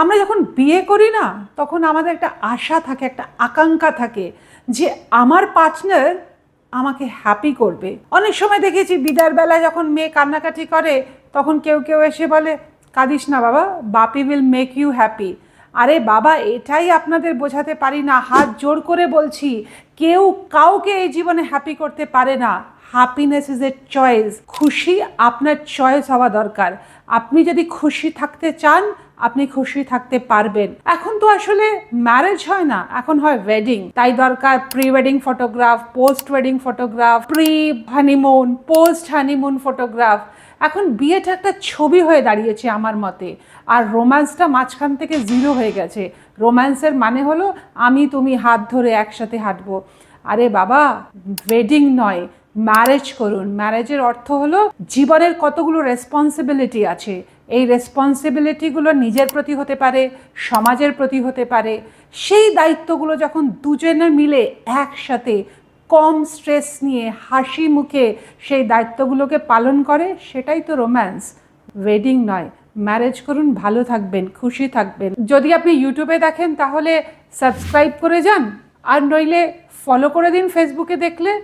আমরা যখন বিয়ে করি না, তখন আমাদের একটা আশা থাকে, একটা আকাঙ্ক্ষা থাকে যে আমার পার্টনার আমাকে হ্যাপি করবে। অনেক সময় দেখেছি বিদার বেলা যখন মেয়ে কান্নাকাটি করে, তখন কেউ কেউ এসে বলে, কাঁদিস না বাবা, বাপি উইল মেক ইউ হ্যাপি আরে বাবা, এটাই আপনাদের বোঝাতে পারি না, হাত জোর করে বলছি, কেউ কাউকে এই জীবনে হ্যাপি করতে পারে না। হ্যাপিনেস ইজ এ চয়েস খুশি আপনার চয়েস হওয়া দরকার। আপনি যদি খুশি থাকতে চান আপনি খুশি থাকতে পারবেন। এখন তো আসলে ম্যারেজ হয় না, এখন হয় ওয়েডিং তাই দরকার pre wedding photograph post wedding photograph pre honeymoon post honeymoon photograph এখন বিয়েটা একটা ছবি হয়ে দাঁড়িয়েছে আমার মতে। আর রোম্যান্সটা মাঝখান থেকে জিরো হয়ে গেছে। রোম্যান্সের মানে হলো আমি, তুমি হাত ধরে একসাথে হাঁটবো। আরে বাবা ওয়েডিং নয়। ম্যারেজ করুন। ম্যারেজের অর্থ হলো জীবনের কতগুলো রেসপন্সিবিলিটি আছে। এই রেসপন্সিবিলিটিগুলো নিজের প্রতি হতে পারে, সমাজের প্রতি হতে পারে। সেই দায়িত্বগুলো যখন দুজনে মিলে একসাথে কম স্ট্রেস নিয়ে, হাসি মুখে সেই দায়িত্বগুলোকে পালন করে, সেটাই তো রোম্যান্স ওয়েডিং নয়। ম্যারেজ করুন, ভালো থাকবেন, খুশি থাকবেন। যদি আপনি ইউটিউবে দেখেন, তাহলে সাবস্ক্রাইব করে যান। আর নইলে ফলো করে দিন ফেসবুকে দেখলে।